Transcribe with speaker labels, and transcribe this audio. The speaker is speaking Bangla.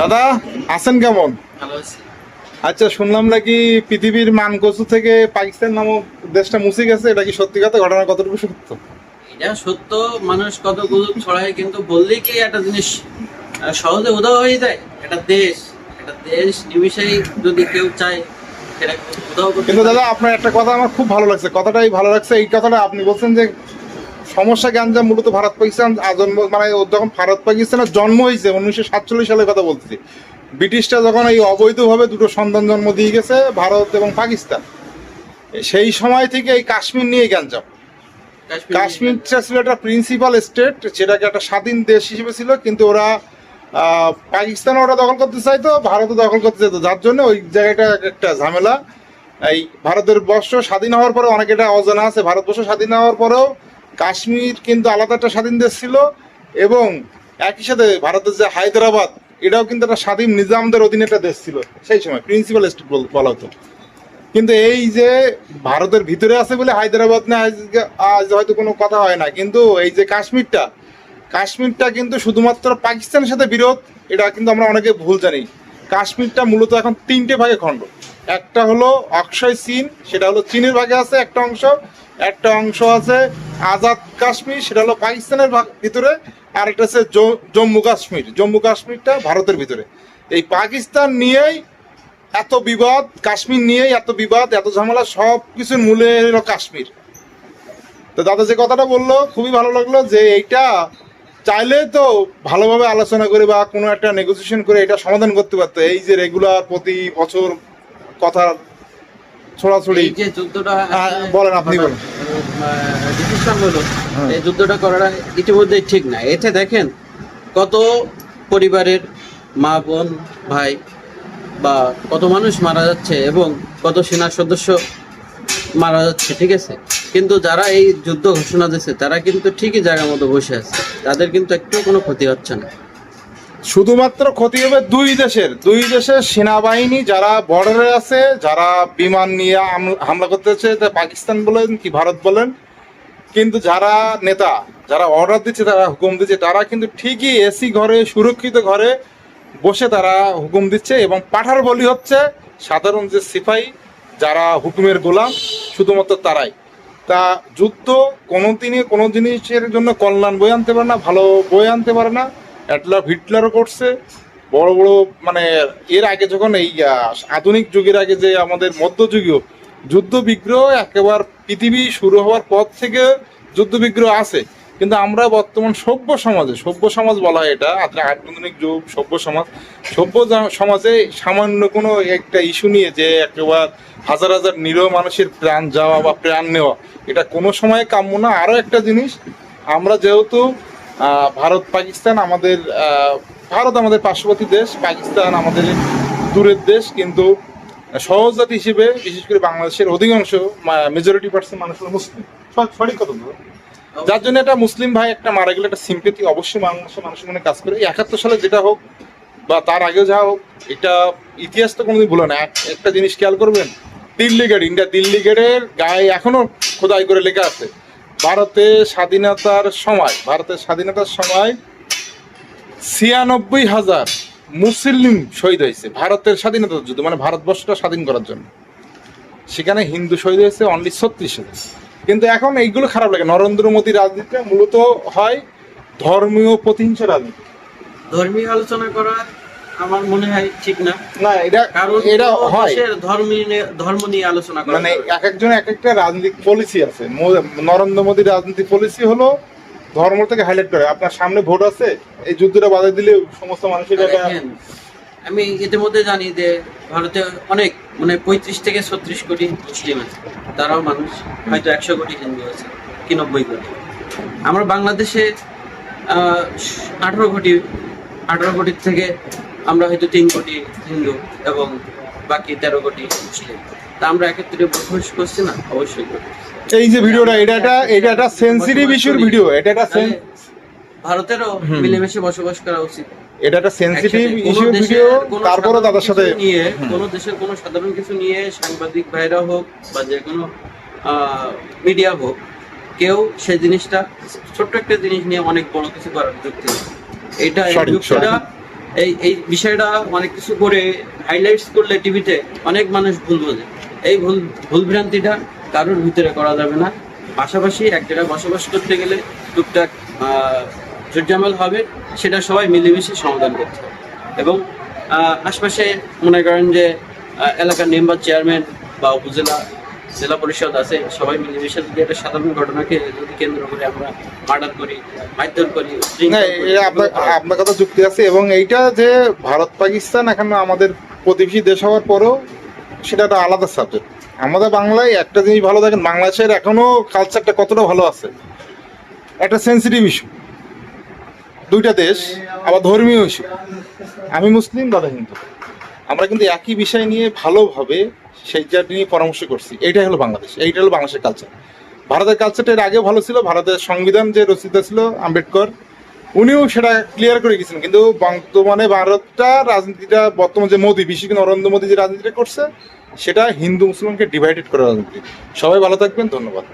Speaker 1: দাদা আছেন কেমন? আচ্ছা শুনলাম নাকি পৃথিবীর মানকসু থেকে পাকিস্তান নামক দেশটা মুছে গেছে এটা কি সত্যি কথা? ঘটনা কতটুকু সত্য?
Speaker 2: এটা সত্য মানুষ কত গুজব ছড়ায় কিন্তু বললেই কি একটা জিনিস সহজে উদাহ হয়ে যায়? একটা দেশ একটা দেশ নিমিশেই যদি কেউ চায়
Speaker 1: কিন্তু দাদা আপনার একটা কথা আমার খুব ভালো লাগছে। কথাটাই ভালো লাগছে। এই কথাটা আপনি বলছেন যে সমস্যা গ্যাঞ্জাম মূলত ভারত পাকিস্তান আজন্ম মানে যখন ভারত পাকিস্তানের জন্ম হয়েছে উনিশশো সাতচল্লিশ সালের কথা বলতেছি ব্রিটিশরা যখন এই অবৈধভাবে দুটো সন্তান জন্ম দিয়ে গেছে ভারত এবং পাকিস্তান সেই সময় থেকে এই কাশ্মীর নিয়ে
Speaker 2: কাশ্মীর
Speaker 1: কাশ্মীরটা ছিল একটা প্রিন্সিপাল স্টেট সেটাকে একটা স্বাধীন দেশ হিসেবে ছিল কিন্তু ওরা পাকিস্তান ওরা দখল করতে চাইতো ভারতও দখল করতে চাইতো যার জন্য ওই জায়গাটা একটা ঝামেলা। এই ভারতের বর্ষ স্বাধীন হওয়ার পরে অনেক এটা অজানা আছে ভারতবর্ষ স্বাধীন হওয়ার পরেও কাশ্মীর কিন্তু আলাদা একটা স্বাধীন দেশ ছিল এবং একই সাথে ভারতের যে হায়দ্রাবাদ, এটাও কিন্তু একটা স্বাধীন নিজামদের অধীনে একটা দেশ ছিল, সেই সময় প্রিন্সিপাল স্টেট বলা হতো। কিন্তু এই যে ভারতের ভিতরে আছে বলে হায়দ্রাবাদ না, আজ হয়তো কোনো কথা হয় না, কিন্তু এই যে কাশ্মীরটা কাশ্মীরটা কিন্তু শুধুমাত্র পাকিস্তানের সাথে বিরোধ, এটা কিন্তু আমরা অনেকে ভুল জানি। কাশ্মীরটা মূলত এখন তিনটে ভাগে খণ্ড। একটা হলো অক্ষয় চীন সেটা হলো চীনের ভাগে আছে একটা অংশ একটা অংশ আছে আজাদ কাশ্মীর, সেটা হলো পাকিস্তানের ভিতরে, আর একটা হচ্ছে জম্মু কাশ্মীর। জম্মু কাশ্মীরটা ভারতের ভিতরে। এই পাকিস্তান নিয়েই এত বিবাদ, কাশ্মীর নিয়ে এত বিবাদ, এত ঝামেলা সব কিছুর মূলে হলো কাশ্মীর। তো দাদা যে কথাটা বলল, খুবই ভালো লাগল যে এইটা চাইলে তো ভালোভাবে আলোচনা করে বা কোনো একটা নেগোসিয়েশন করে এটা সমাধান করতে পারতো। এই যে রেগুলার প্রতি বছর কথা ছড়াছড়ি।
Speaker 2: যে যুদ্ধটা
Speaker 1: হ্যাঁ, বলেন, আপনি বলেন।
Speaker 2: ডিসিশন হলো
Speaker 1: হ্যাঁ।
Speaker 2: এই যুদ্ধটা করাটা ইতিমধ্যেই ঠিক না। এতে দেখেন কত পরিবারের মা বোন ভাই বা কত মানুষ মারা যাচ্ছে এবং কত সেনার সদস্য মারা যাচ্ছে ঠিক আছে? কিন্তু যারা এই যুদ্ধ ঘোষণা দিচ্ছে তারা কিন্তু ঠিকই জায়গার মতো বসে আছে। তাদের কিন্তু একটু কোনো ক্ষতি হচ্ছে না।
Speaker 1: শুধুমাত্র ক্ষতি হবে দুই দেশের। দুই দেশের সেনাবাহিনী যারা বর্ডারে আছে, যারা বিমান নিয়ে হামলা করতেছে পাকিস্তান বলেন কি ভারত বলেন, কিন্তু যারা নেতা, যারা অর্ডার দিচ্ছে, তারা হুকুম দিচ্ছে, তারা কিন্তু ঠিকই এসি ঘরে, সুরক্ষিত ঘরে বসে তারা হুকুম দিচ্ছে এবং পাঠার বলি হচ্ছে সাধারণ যে সিপাহী, যারা হুকুমের গোলাম, শুধুমাত্র তারাই। তা যুদ্ধ কোনো দিনই কোনো জিনিসের জন্য কল্যাণ বই আনতে পারে না, ভালো বই আনতে পারে না। অ্যাটলার হিটলারও করছে। বড় বড় মানে এর আগে যখন এই আধুনিক যুগের আগে যে আমাদের মধ্যযুগীয় যুদ্ধ বিগ্রহ একেবারে পৃথিবী শুরু হওয়ার পর থেকে যুদ্ধ বিগ্রহ আছে। কিন্তু আমরা বর্তমান সভ্য সমাজে, সভ্য সমাজ বলা হয় এটা, আধুনিক- আধুনিক যুগ, সভ্য সমাজ, সভ্য সমাজে সামান্য কোনো একটা ইস্যু নিয়ে যে একেবারে হাজার হাজার নিরীহ মানুষের প্রাণ যাওয়া বা প্রাণ নেওয়া, এটা কোনো সময় কাম্য না। আরও একটা জিনিস, আমরা যেহেতু ভারত পাকিস্তান আমাদের ভারত আমাদের পার্শ্ববর্তী দেশ পাকিস্তান আমাদের দূরের দেশ কিন্তু সহজ জাতি হিসেবে বিশেষ করে বাংলাদেশের অধিকাংশ মেজরিটি পার্সেন্ট মানুষ মুসলিম। সঠিক- কথা। যার জন্য একটা মুসলিম ভাই একটা মারা গেলে একটা সিম্পেথি অবশ্যই বাংলাদেশের মানুষের মনে কাজ করে। একাত্তর সালে যেটা হোক বা তার আগেও যা হোক এটা ইতিহাস তো কোনোদিন ভুলো না। এক- একটা জিনিস খেয়াল করবেন দিল্লি গেট ইন্ডিয়া দিল্লি গেটের গায়ে এখনও খোদাই করে লেখা আছে ভারতের স্বাধীনতার সময়, ভারতের স্বাধীনতার সময় ছিয়ানব্বই হাজার মুসলিম শহীদ হয়েছে ভারতের স্বাধীনতার যুদ্ধ মানে ভারতবর্ষটা স্বাধীন করার জন্য। সেখানে হিন্দু শহীদ হয়েছে অনলি ছত্রিশ হাজার। কিন্তু এখন এইগুলো খারাপ লাগে। নরেন্দ্র মোদী রাজনীতিটা মূলত হয় ধর্মীয় প্রতিহিংসা রাজনীতি।
Speaker 2: ধর্মীয় আলোচনা করা আমার মনে হয় ঠিক না।
Speaker 1: না এটা
Speaker 2: কারণ
Speaker 1: এটা হয়।
Speaker 2: ধর্ম নিয়ে ধর্ম নিয়ে আলোচনা করা
Speaker 1: মানে এক একজন এক একটা রাজনৈতিক পলিসি আছে। নরেন্দ্র মোদীর রাজনীতি পলিসি হলো ধর্ম থেকে হাইলাইট করে। আপনার সামনে ভোট আছে এই যুদ্ধটা বাধা দিলে সমস্ত মানুষের একটা
Speaker 2: আমি ইতিমধ্যে জানি যে ভারতে অনেক মানে পঁয়ত্রিশ থেকে ছত্রিশ কোটি মুসলিম আছে। তারাও মানুষ হয়তো একশো কোটি হিন্দু আছে কি নব্বই কোটি। আমরা বাংলাদেশে আঠারো কোটি আঠারো কোটির থেকে আমরা হয়তো তিন কোটি হিন্দু এবং বাকি তেরো কোটি মুসলিম। তা আমরা একত্রে বসবাস করছি না? অবশ্যই
Speaker 1: এই যে ভিডিওটা এটা একটা এটা একটা সেন্সিটিভ ইস্যুর ভিডিও এটা একটা
Speaker 2: ভারতেরও মিলেমিশে বসবাস করা উচিত।
Speaker 1: এটা একটা সেন্সিটিভ
Speaker 2: দেশের
Speaker 1: ভিডিও তারপরে তাদের সাথে
Speaker 2: নিয়ে কোনো দেশের কোনো সাধারণ কিছু নিয়ে সাংবাদিক ভাইরা হোক বা যে কোনো মিডিয়া হোক কেউ সেই জিনিসটা ছোট্ট একটা জিনিস নিয়ে অনেক বড় কিছু করার যুক্তি। এটা যুক্তিটা এই এই বিষয়টা অনেক কিছু করে হাইলাইটস করলে টিভিতে অনেক মানুষ ভুল বোঝে। এই ভুল ভুলভ্রান্তিটা কারোর ভিতরে করা যাবে না। পাশাপাশি এক জায়গায় বসবাস করতে গেলে টুকটাক জুটজামাল হবে, সেটা সবাই মিলেমিশে সমাধান করতে হবে। এবং আশপাশে মনে করেন যে এলাকার মেম্বার চেয়ারম্যান বা উপজেলা জেলা পরিষদ আছে সবাই মিলেমিশে যদি একটা সাধারণ ঘটনাকে যদি কেন্দ্র করে আমরা মার্ডার করি মারধর
Speaker 1: আপনার কথা যুক্তি আছে এবং এইটা যে ভারত পাকিস্তান এখন আমাদের প্রতিবেশী দেশ হওয়ার পরেও সেটা একটা আলাদা সাবজেক্ট আমাদের বাংলায় একটা জিনিস ভালো দেখেন বাংলাদেশের এখনও কালচারটা কতটা ভালো আছে। একটা সেন্সিটিভ ইস্যু দুইটা দেশ আবার ধর্মীয় ইস্যু আমি মুসলিম দাদা হিন্দু। আমরা কিন্তু একই বিষয় নিয়ে ভালোভাবে সেইটা নিয়ে পরামর্শ করছি। এইটাই হলো বাংলাদেশ, এইটা হলো বাংলাদেশের কালচার ভারতের কালচারটা এর আগে ভালো ছিল, ভারতের সংবিধান যে রচিত ছিল, আম্বেদকর, উনিও সেটা ক্লিয়ার করে গেছেন। কিন্তু বর্তমানে ভারতটা রাজনীতিটা, বর্তমান যে মোদী, বিশেষ করে নরেন্দ্র মোদী যে রাজনীতিটা করছে, সেটা হিন্দু, মুসলমানকে ডিভাইডেড করে রাজনীতি। সবাই ভালো থাকবেন, ধন্যবাদ।